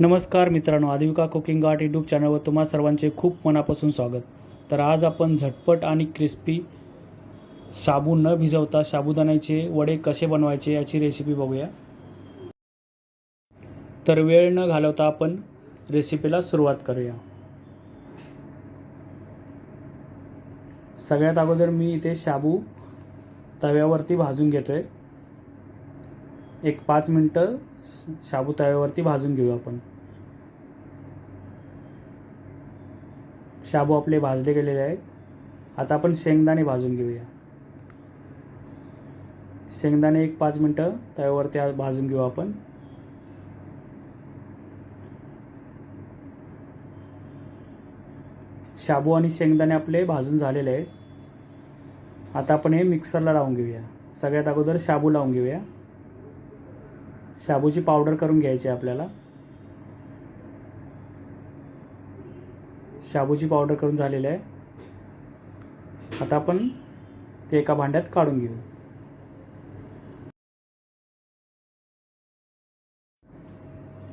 नमस्कार मित्रांनो आदिविका cooking art YouTube चॅनलवर तुम्हा सर्वांचे खूप मनापासून स्वागत. तर आज आपण झटपट आणि क्रिस्पी साबू न भिजवता साबुदाण्याचे वडे कसे बनवायचे याची रेसिपी बघूया. तर वेळ न घालवता आपण रेसिपीला सुरुवात करूया. सगळ्यात अगोदर मी इथे शाबू तव्यावरती भाजून घेतो आहे एक पाच मिनटं शाबू तव्यावरती भाजून घेऊ आपण. शाबू आपले भाजले गेलेले आहेत. आता आपण शेंगदाणे भाजून घेऊया. शेंगदाणे एक पाच मिनटं तव्यावरती भाजून घेऊ आपण. शाबू आणि शेंगदाणे आपले भाजून झालेले आहेत. आता आपण हे मिक्सरला लावून घेऊया. सगळ्यात अगोदर शाबू लावून घेऊया. शाबूची पावडर करून घ्यायची आहे आपल्याला. शाबूची पावडर करून झालेली आहे. आता आपण ते एका भांड्यात काढून घेऊ.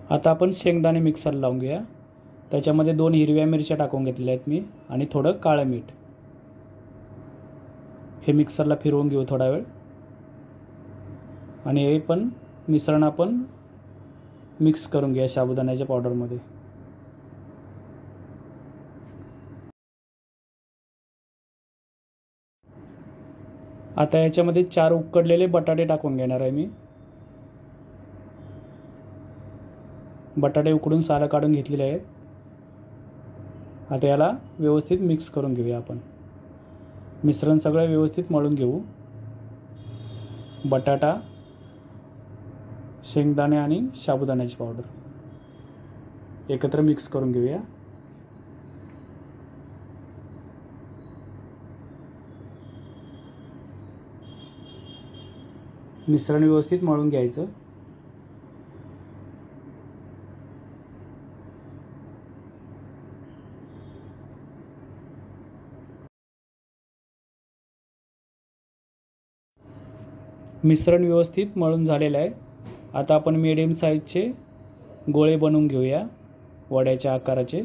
आता आपण शेंगदाणे मिक्सर लावून घेऊया. त्याच्यामध्ये दोन हिरव्या मिरच्या टाकून घेतलेल्या आहेत मी आणि थोडं काळं मीठ. हे मिक्सरला फिरवून घेऊ थोडा वेळ. आणि हे पण मिश्रण आपण मिक्स करून घ्या साबुदाण्याच्या पावडरमध्ये आता याच्यामध्ये चार उकडलेले बटाटे टाकून घेणार आहे मी. बटाटे उकडून सालं काढून घेतलेले आहेत. आता याला व्यवस्थित मिक्स करून घेऊया आपण. मिश्रण सगळं व्यवस्थित मळून घेऊ. बटाटा शेंगदाणे आणि साबुदाण्याची पावडर एकत्र मिक्स करून घेऊया. मिश्रण व्यवस्थित मळून घ्यायचं. मिश्रण व्यवस्थित मळून झालेलं आहे. आता आपण मिडियम साईजचे गोळे बनवून घेऊया. वड्याच्या आकाराचे.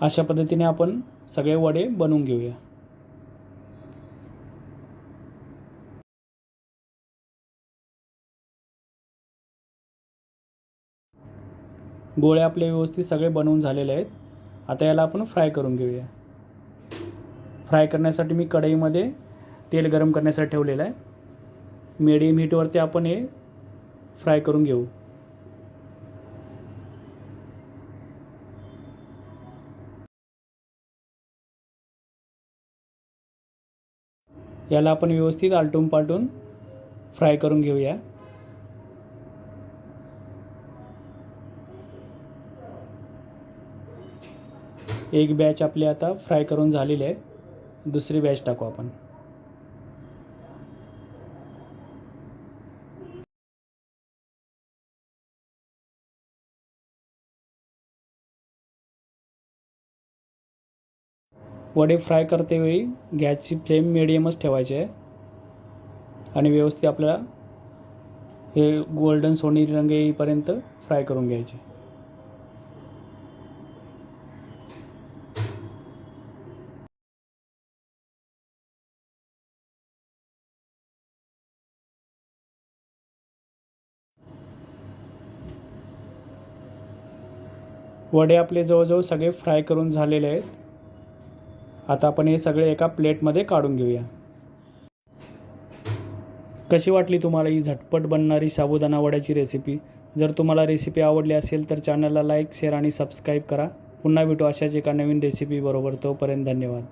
अशा पद्धतीने आपण सगळे वडे बनवून घेऊया. गोळे आपले व्यवस्थित सगळे बनवून झालेले आहेत. आता याला आपण फ्राय करून घेऊया. फ्राय करण्यासाठी मी कढईमध्ये तेल गरम करण्यासाठी ठेवलेलं आहे. मिडियम हीटवरती आपण हे फ्राय करून घेऊ. याला आपण व्यवस्थित आलटून पालटून फ्राय करून घेऊया. एक बॅच आपली आता फ्राय करून झालेली आहे. दुसरी बॅच टाकू आपण. वडे फ्राय करतेवेळी गॅसची फ्लेम मिडियमच ठेवायची आहे. आणि व्यवस्थित आपल्याला हे गोल्डन सोनेरी रंग येईपर्यंत फ्राय करून घ्यायचे. वडे आपले जवळजवळ सगळे फ्राय करून झालेले आहेत. आता आपण हे सगळे एका प्लेटमध्ये काढून घेऊया. कशी वाटली तुम्हाला ही झटपट बनणारी साबुदाणा वड्याची रेसिपी जर तुम्हाला रेसिपी आवडली असेल तर चॅनलला लाईक शेअर आणि सबस्क्राईब करा. पुन्हा भेटू अशाच एका नवीन रेसिपीबरोबर तोपर्यंत धन्यवाद.